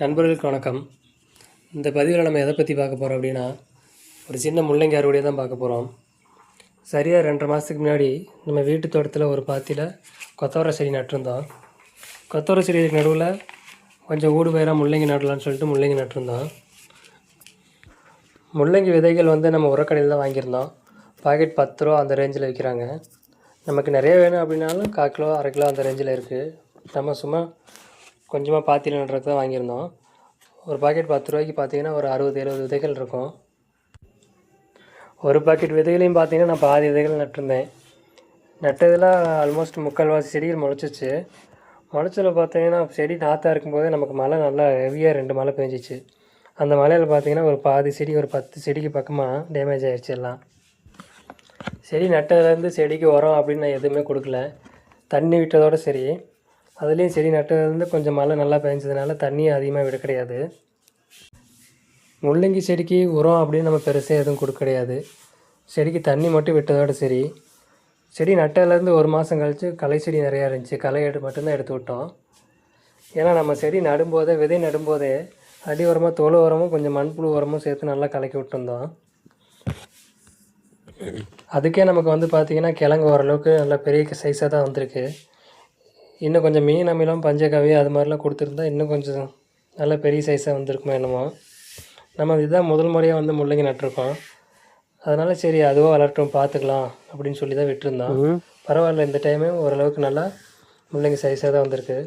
நண்பர்களுக்கு வணக்கம். இந்த பதிவில் நம்ம எதை பற்றி பார்க்க போகிறோம் அப்படின்னா ஒரு சின்ன முள்ளங்கி அறுவடையை தான் பார்க்க போகிறோம் சரியாக ரெண்டரை மாதத்துக்கு முன்னாடி நம்ம வீட்டு தோட்டத்தில் ஒரு பாத்தியில் கொத்தவரை செடி நட்டிருந்தோம். கொத்தவரை செடிக்கு நடுவில் கொஞ்சம் ஊடு பயிராக முள்ளங்கி நடலான்னு சொல்லிட்டு முள்ளங்கி நட்டிருந்தோம். முள்ளங்கி விதைகள் வந்து நம்ம உரக்கடையில் தான் வாங்கியிருந்தோம். பாக்கெட் பத்து ரூபா அந்த ரேஞ்சில் விற்கிறாங்க நமக்கு நிறைய வேணும் அப்படின்னாலும் கால் கிலோ அரை கிலோ அந்த ரேஞ்சில் இருக்குது நம்ம சும்மா கொஞ்சமாக பாத்தியில் தான் வாங்கியிருந்தோம். ஒரு பாக்கெட் பத்து ரூபாய்க்கு பார்த்தீங்கன்னா ஒரு அறுபது எழுபது விதைகள் இருக்கும். ஒரு பாக்கெட் விதைகளையும் பார்த்தீங்கன்னா நான் பாதி விதைகள் நட்டிருந்தேன். நட்டதில் ஆல்மோஸ்ட் முக்கால்வாசி செடிகள் முளைச்சிச்சு. முளைச்சதில் பார்த்தீங்கன்னா செடி நாற்றாக இருக்கும்போதே நமக்கு மழை நல்லா ஹெவியாக ரெண்டு மழை பெஞ்சிச்சு. அந்த மலையில் பார்த்தீங்கன்னா ஒரு பாதி செடி ஒரு பத்து செடிக்கு பக்கமாக டேமேஜ் ஆகிடுச்சு எல்லாம். செடி நட்டதுலேருந்து செடிக்கு உரம் அப்படின்னு நான் எதுவுமே கொடுக்கல. தண்ணி விட்டதோட சரி. அதுலேயும் செடி நட்டதுலேருந்து கொஞ்சம் மழை நல்லா பெஞ்சதுனால தண்ணியும் அதிகமாக விட கிடையாது. முள்ளங்கி செடிக்கு உரம் அப்படின்னு நம்ம பெருசாக எதுவும் கொடுக்க கிடையாது. செடிக்கு தண்ணி மட்டும் விட்டதோட சரி. செடி நட்டதுலேருந்து ஒரு மாதம் கழித்து களை செடி நிறையா இருந்துச்சு. களை எடு மட்டும்தான் எடுத்து விட்டோம். ஏன்னா நம்ம செடி நடும்போதே விதை நடும்போதே அடி உரமாக தொழு உரமும் கொஞ்சம் மண்புழு உரமும் சேர்த்து நல்லா கலக்கி விட்டுருந்தோம். அதுக்கே நமக்கு வந்து பார்த்திங்கன்னா கிழங்கு ஓரளவுக்கு நல்லா பெரிய சைஸாக தான் வந்திருக்கு. இன்னும் கொஞ்சம் மீன் அமிலம் பஞ்சகவி அது மாதிரிலாம் கொடுத்துருந்தா இன்னும் கொஞ்சம் நல்ல பெரிய சைஸாக வந்திருக்குமோ என்னமோ. நம்ம இதுதான் முதல் முறையாக வந்து முள்ளங்கி நட்டிருக்கோம். அதனால் சரி அதுவும் வளரட்டும் பார்த்துக்கலாம் அப்படின்னு சொல்லி தான் விட்டுருந்தோம் பரவாயில்ல இந்த டைமே ஓரளவுக்கு நல்லா முள்ளங்கி சைஸாக தான் வந்திருக்கு.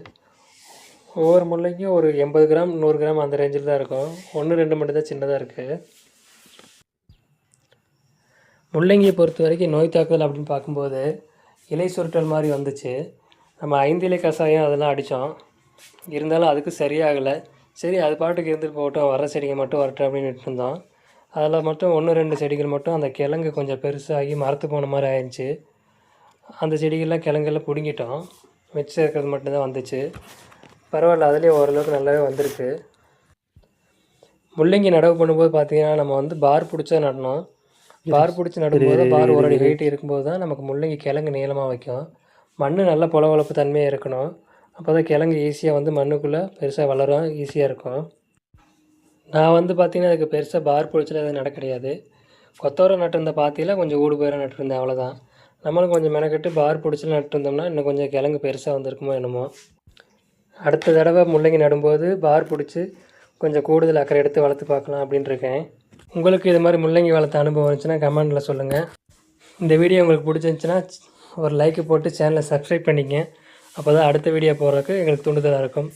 ஒவ்வொரு முள்ளங்கியும் ஒரு எண்பது கிராம் நூறு கிராம் அந்த ரேஞ்சில் தான் இருக்கும். ஒன்று ரெண்டு மட்டும் தான் சின்னதாக இருக்குது முள்ளங்கியை பொறுத்த வரைக்கும் நோய் தாக்குதல் அப்படின்னு பார்க்கும்போது இலை சுருட்டல் மாதிரி வந்துச்சு. நம்ம ஐந்திலை கஷாயம் அதெல்லாம் அடித்தோம். இருந்தாலும் அதுக்கு சரியாகலை. சரி அது பாட்டுக்கு இருந்துட்டு போகட்டும் வர செடிங்க மட்டும் வரட்டும் அப்படின்னு விட்டுருந்தோம் அதில் மட்டும் ஒன்று ரெண்டு செடிகள் மட்டும் அந்த கிழங்கு கொஞ்சம் பெருசாகி மரத்து போன மாதிரி ஆயிடுச்சு. அந்த செடிகள்லாம் கிழங்கெல்லாம் பிடுங்கிட்டோம். மிச்சம் இருக்கிறது மட்டும்தான் வந்துச்சு. பரவாயில்ல அதுலேயும் ஓரளவுக்கு நல்லாவே வந்திருக்கு. முள்ளங்கி நடவு பண்ணும்போது பார்த்தீங்கன்னா நம்ம வந்து பார் பிடிச்சா நடணும். பார் பிடிச்சி நடும்போது பார் ஒரு அடி வெயிட் இருக்கும்போது தான் நமக்கு முள்ளங்கி கிழங்கு நீளமாக வைக்கும். மண் நல்ல பொலவளப்பு தன்மையாக இருக்கணும். அப்போ தான் கிழங்கு ஈஸியாக வந்து மண்ணுக்குள்ளே பெருசாக வளரும் ஈஸியாக இருக்கும். நான் வந்து பார்த்திங்கன்னா அதுக்கு பெருசாக பார் பிடிச்சல எதுவும் நட கிடையாது. கொத்தவரை நட்டிருந்த பாத்தியில் கொஞ்சம் ஊடு பயிராக நட்டிருந்தேன் அவ்வளோதான் நம்மளும் கொஞ்சம் மெனக்கெட்டு பார் பிடிச்சல நட்டிருந்தோம்னா இன்னும் கொஞ்சம் கிழங்கு பெருசாக வந்திருக்குமோ என்னமோ. அடுத்த தடவை முள்ளங்கி நடும்போது பார் பிடிச்சி கொஞ்சம் கூடுதல் அக்கறை எடுத்து வளர்த்து பார்க்கலாம் அப்படின்னு இருக்கேன். உங்களுக்கு இது மாதிரி முள்ளங்கி வளர்த்த அனுபவம் இருந்துச்சுன்னா கமெண்டில் சொல்லுங்கள் இந்த வீடியோ உங்களுக்கு பிடிச்சிருந்துச்சின்னா ஒரு லைக்கு போட்டு சேனலை சப்ஸ்கிரைப் பண்ணிக்கங்க. அப்போ தான் அடுத்த வீடியோ போடுறதுக்கு எங்களுக்கு தூண்டுதலாக இருக்கும்.